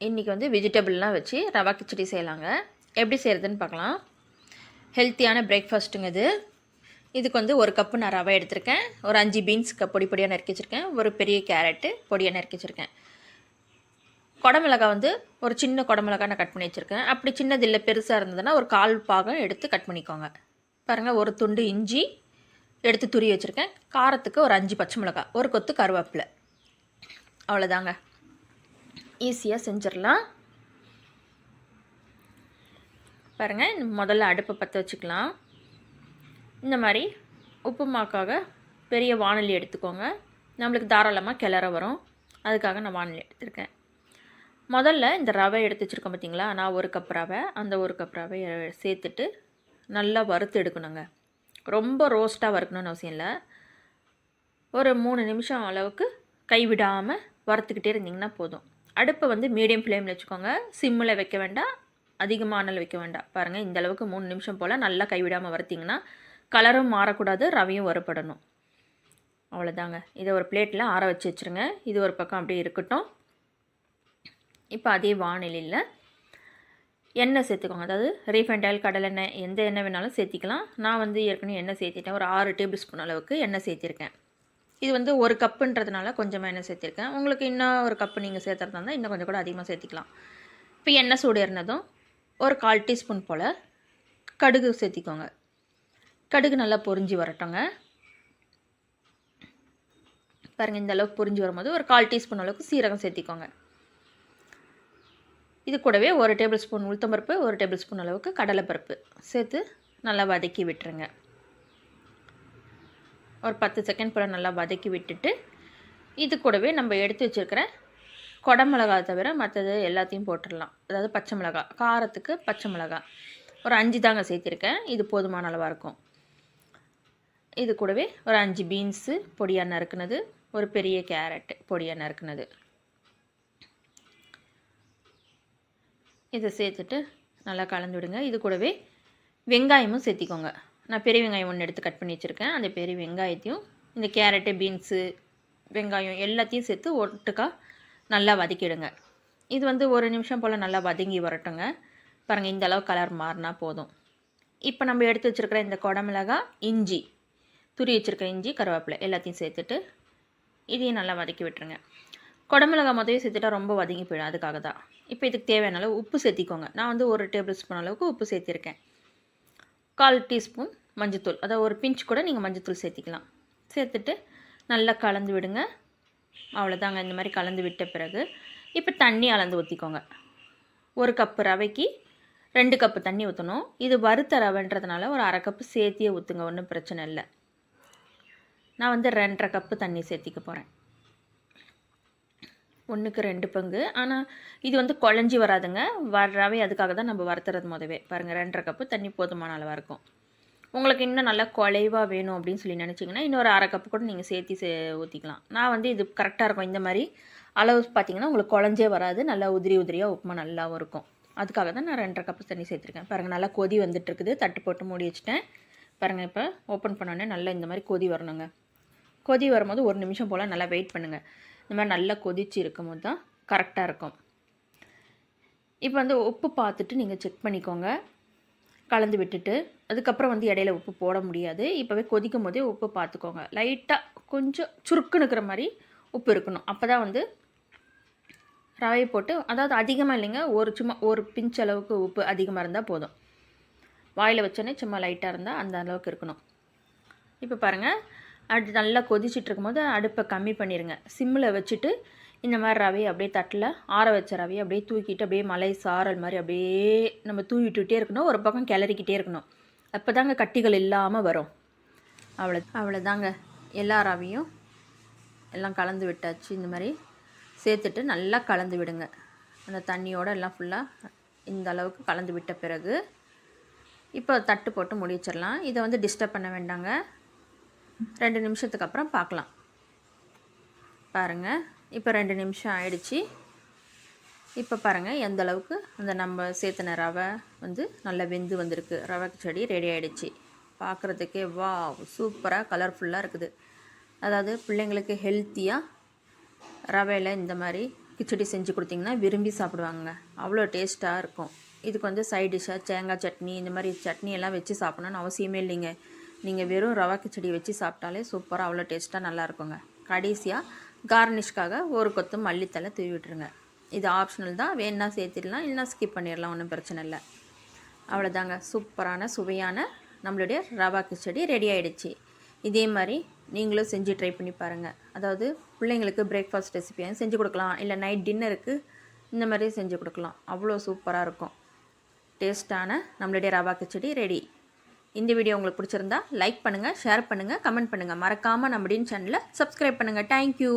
இன்றைக்கி வந்து வெஜிடபிள்லாம் வச்சு ரவா கிச்சடி செய்யலாங்க. எப்படி செய்கிறதுன்னு பார்க்கலாம். ஹெல்த்தியான பிரேக்ஃபாஸ்ட்டுங்க இது. இதுக்கு வந்து ஒரு கப்பு நான் ரவை எடுத்திருக்கேன். ஒரு அஞ்சு பீன்ஸ் கப் பொடி பொடியாக நறுக்கி வச்சுருக்கேன். ஒரு பெரிய கேரட்டு பொடியாக நறுக்கி வச்சுருக்கேன். குடமிளகா வந்து ஒரு சின்ன குடமிளகா நான் கட் பண்ணி வச்சுருக்கேன். அப்படி சின்னது இல்லை பெருசாக இருந்ததுன்னா ஒரு கால் பாகம் எடுத்து கட் பண்ணிக்கோங்க. பாருங்கள் ஒரு துண்டு இஞ்சி எடுத்து துரி வச்சுருக்கேன். காரத்துக்கு ஒரு அஞ்சு பச்சை மிளகாய் ஒரு கொத்து கருவேப்பிலை. அவ்வளோதாங்க ஈஸியாக செஞ்சிடலாம். பாருங்கள் முதல்ல அடுப்பை பற்ற வச்சுக்கலாம். இந்த மாதிரி உப்புமாக்காக பெரிய வானொலி எடுத்துக்கோங்க. நம்மளுக்கு தாராளமாக கிளற வரும். அதுக்காக நான் வானொலி எடுத்திருக்கேன். முதல்ல இந்த ரவை எடுத்து வச்சுருக்கோம் பார்த்தீங்களா நான் ஒரு கப் ரவை அந்த ஒரு கப் ரவை சேர்த்துட்டு நல்லா வறுத்து எடுக்கணுங்க. ரொம்ப ரோஸ்ட்டாக வறுக்கணும்னு அவசியம் இல்லை. ஒரு மூணு நிமிஷம் அளவுக்கு கைவிடாமல் வறுத்துக்கிட்டே இருந்தீங்கன்னா போதும். அடுப்பை வந்து மீடியம் ஃப்ளேமில் வச்சுக்கோங்க. சிம்மில் வைக்க வேண்டாம். அதிகமானல் வைக்க வேண்டாம். பாருங்கள் இந்த அளவுக்கு மூணு நிமிஷம் போல் நல்லா கைவிடாமல் வறுத்திங்கன்னா கலரும் மாறக்கூடாது ரவையும் வறுபடணும். அவ்வளோதாங்க இதை ஒரு பிளேட்டில் ஆற வச்சு வச்சுருங்க. இது ஒரு பக்கம் அப்படியே இருக்கட்டும். இப்போ அதே வானிலையில் எண்ணெய் சேர்த்துக்கோங்க. அதாவது ரீஃபைண்ட் ஆயில் கடலெண்ணெய் எந்த எண்ணெய் வேணாலும் சேர்த்திக்கலாம். நான் வந்து ஏற்கனவே எண்ணெய் சேர்த்திட்டேன். ஒரு ஆறு டேபிள் ஸ்பூன் அளவுக்கு எண்ணெய் சேர்த்திருக்கேன். இது வந்து ஒரு கப்புன்றதுனால கொஞ்சமாக எண்ணெய் சேர்த்துருக்கேன். உங்களுக்கு இன்னும் ஒரு கப்பு நீங்கள் சேர்த்துறதா இருந்தால் இன்னும் கொஞ்சம் கூட அதிகமாக சேர்த்திக்கலாம். இப்போ எண்ணெய் சூடு ஏறினதும் ஒரு கால் டீஸ்பூன் போல் கடுகு சேர்த்திக்கோங்க. கடுகு நல்லா பொரிஞ்சு வரட்டுங்க. பாருங்கள் இந்த அளவுக்கு பொரிஞ்சு வரும்போது ஒரு கால் டீஸ்பூன் அளவுக்கு சீரகம் சேர்த்திக்கோங்க. இது கூடவே ஒரு டேபிள் ஸ்பூன் உளுத்தம்பருப்பு ஒரு டேபிள் ஸ்பூன் அளவுக்கு கடலைப்பருப்பு சேர்த்து நல்லா வதக்கி விட்டுருங்க. ஒரு பத்து செகண்ட் போல் நல்லா வதக்கி விட்டுட்டு இது கூடவே நம்ம எடுத்து வச்சுருக்கிற குடமிளகா தவிர மற்றது எல்லாத்தையும் போட்டுடலாம். அதாவது பச்சை மிளகா காரத்துக்கு பச்சை மிளகா. ஒரு அஞ்சு தாங்க சேர்த்துருக்கேன். இது போதுமான அளவாக இருக்கும். இது கூடவே ஒரு அஞ்சு பீன்ஸு பொடியாக நறுக்குனது ஒரு பெரிய கேரட் பொடியாக நறுக்குனது. இதை சேர்த்துட்டு நல்லா கலந்து விடுங்க. இது கூடவே வெங்காயமும் சேர்த்திக்கோங்க. நான் பெரிய வெங்காயம் ஒன்று எடுத்து கட் பண்ணி வச்சுருக்கேன். அந்த பெரிய வெங்காயத்தையும் இந்த கேரட்டு பீன்ஸு வெங்காயம் எல்லாத்தையும் சேர்த்து ஒட்டுக்கா நல்லா வதக்கிடுங்க. இது வந்து ஒரு நிமிஷம் போல் நல்லா வதங்கி வரட்டுங்க. பாருங்கள் இந்த அளவு கலர் மாறினா போதும். இப்போ நம்ம எடுத்து வச்சுருக்கிற இந்த குடமிளகா இஞ்சி துரி வச்சுருக்க இஞ்சி கருவேப்பிலை எல்லாத்தையும் சேர்த்துட்டு இதையும் நல்லா வதக்கி விட்டுருங்க. குடமிளகா முதவே சேர்த்துட்டா ரொம்ப வதங்கி போயிடும். அதுக்காக தான் இப்போ இதுக்கு தேவையான அளவு உப்பு சேர்த்திக்கோங்க. நான் வந்து ஒரு டேபிள் ஸ்பூன் அளவுக்கு உப்பு சேர்த்திருக்கேன். கால் டீஸ்பூன் மஞ்சத்தூள். அதாவது ஒரு பிஞ்ச் கூட நீங்கள் மஞ்சத்தூள் சேர்த்திக்கலாம். சேர்த்துட்டு நல்லா கலந்து விடுங்க. அவ்வளோதாங்க இந்த மாதிரி கலந்து விட்ட பிறகு இப்போ தண்ணி அளந்து ஊற்றிக்கோங்க ஒரு கப்பு ரவைக்கு ரெண்டு கப்பு தண்ணி ஊற்றணும் இது வறுத்த ரவைன்றதுனால ஒரு அரை கப்பு சேர்த்தியே ஊற்றுங்க ஒன்றும் பிரச்சனை இல்லை. நான் வந்து ரெண்டரை கப்பு தண்ணி சேர்த்திக்க போகிறேன் ஒன்றுக்கு ரெண்டு பங்கு. ஆனால் இது வந்து குழஞ்சி வராதுங்க. வர்றாவே அதுக்காக தான் நம்ம வறுத்துறது முதவே. பாருங்கள் ரெண்டரை கப்பு தண்ணி போதுமான அளவாக இருக்கும். உங்களுக்கு இன்னும் நல்லா குலைவாக வேணும் அப்படின்னு சொல்லி நினச்சிங்கன்னா இன்னொரு அரை கப்பு கூட நீங்கள் சேர்த்தி சே ஊற்றிக்கலாம் நான் வந்து இது கரெக்டாக இருக்கும். இந்த மாதிரி அளவு பார்த்தீங்கன்னா உங்களுக்கு குழஞ்சே வராது. நல்லா உதிரி உதிரியாக உப்புமா நல்லாவும் இருக்கும். அதுக்காக தான் நான் ரெண்டரை கப்பு தண்ணி சேர்த்துருக்கேன். பாருங்கள் நல்லா கொதி வந்துட்டுருக்குது. தட்டு போட்டு மூடி வச்சுட்டேன். பாருங்கள் இப்போ ஓப்பன் பண்ணோடனே நல்லா இந்த மாதிரி கொதி வரணுங்க. கொதி வரும்போது ஒரு நிமிஷம் போல் நல்லா வெயிட் பண்ணுங்கள் இந்த மாதிரி நல்லா கொதிச்சு இருக்கும்போது தான் கரெக்டாக இருக்கும். இப்போ வந்து உப்பு பார்த்துட்டு நீங்கள் செக் பண்ணிக்கோங்க. கலந்து விட்டுட்டு அதுக்கப்புறம் வந்து இடையில உப்பு போட முடியாது. இப்போவே கொதிக்கும் போதே உப்பு பார்த்துக்கோங்க. லைட்டாக கொஞ்சம் சுருக்குனுக்கிற மாதிரி உப்பு இருக்கணும். அப்போ தான் வந்து ரவையை போட்டு அதாவது அதிகமாக இல்லைங்க ஒரு சும்மா ஒரு பிஞ்ச் அளவுக்கு உப்பு அதிகமாக இருந்தால் போதும். வாயில் வச்சோன்னே சும்மா லைட்டாக இருந்தால் அந்த அளவுக்கு இருக்கணும். இப்போ பாருங்கள் அது நல்லா கொதிச்சுட்டு இருக்கும்போது அடுப்பை கம்மி பண்ணிடுங்க சிம்மில் வச்சுட்டு இந்த மாதிரி ரவையை அப்படியே தட்டில் ஆற வச்ச ரவையை அப்படியே தூக்கிட்டு அப்படியே மலை சாரல் மாதிரி அப்படியே நம்ம தூவிட்டுகிட்டே இருக்கணும். ஒரு பக்கம் கிளறிக்கிட்டே இருக்கணும். அப்போ தாங்க கட்டிகள் இல்லாமல் வரும். அவ்வளோ அவ்வளோதாங்க. எல்லா ரவையும் எல்லாம் கலந்து விட்டாச்சு. இந்த மாதிரி சேர்த்துட்டு நல்லா கலந்து விடுங்க. அந்த தண்ணியோடு எல்லாம் ஃபுல்லாக இந்த அளவுக்கு கலந்து விட்ட பிறகு இப்போ தட்டு போட்டு முடிச்சிடலாம் இதை வந்து டிஸ்டர்ப் பண்ண வேண்டாங்க. ரெண்டு நிமிஷத்துக்கு அப்புறம் பார்க்கலாம். பாருங்கள் இப்போ ரெண்டு நிமிஷம் ஆயிடுச்சு. இப்போ பாருங்கள் எந்த அளவுக்கு அந்த நம்ம சேர்த்தின ரவை வந்து நல்லா வெந்து வந்திருக்கு. ரவை செடி ரெடி ஆகிடுச்சு பார்க்குறதுக்கே வா சூப்பராக கலர்ஃபுல்லாக இருக்குது. அதாவது பிள்ளைங்களுக்கு ஹெல்த்தியாக ரவையில் இந்த மாதிரி கிச்சடி செஞ்சு கொடுத்தீங்கன்னா விரும்பி சாப்பிடுவாங்க அவ்வளோ டேஸ்ட்டாக இருக்கும். இதுக்கு வந்து சைட் டிஷ்ஷாக தேங்காய் சட்னி இந்த மாதிரி சட்னி எல்லாம் வச்சு சாப்பிடணும்னு அவசியமே இல்லைங்க. நீங்கள் வெறும் ரவா கிச்சடி வச்சு சாப்பிட்டாலே சூப்பராக அவ்வளோ டேஸ்ட்டாக நல்லா இருக்குங்க. கடைசியாக கார்னிஷ்காக ஒரு கொத்து மல்லித்தலை தூவி விட்டுருங்க. இது ஆப்ஷனல் தான். வேணால் சேர்த்திடலாம் இல்லைனா ஸ்கிப் பண்ணிடலாம் ஒன்றும் பிரச்சனை இல்லை. அவ்வளோதாங்க சூப்பரான சுவையான நம்மளுடைய ரவா கிச்சடி ரெடி ஆகிடுச்சு இதே மாதிரி நீங்களும் செஞ்சு ட்ரை பண்ணி பாருங்கள் அதாவது பிள்ளைங்களுக்கு பிரேக்ஃபாஸ்ட் ரெசிபியாக செஞ்சு கொடுக்கலாம் இல்லை நைட் டின்னருக்கு இந்த மாதிரி செஞ்சு கொடுக்கலாம். அவ்வளோ சூப்பராக இருக்கும். டேஸ்ட்டான நம்மளுடைய ரவா கிச்சடி ரெடி இந்த வீடியோ உங்களுக்கு பிடிச்சிருந்தா லைக் பண்ணுங்கள் ஷேர் பண்ணுங்கள் கமெண்ட் பண்ணுங்கள் மறக்காமல் நம்மடின் சேனலை சப்ஸ்கிரைப் பண்ணுங்கள் தேங்க்யூ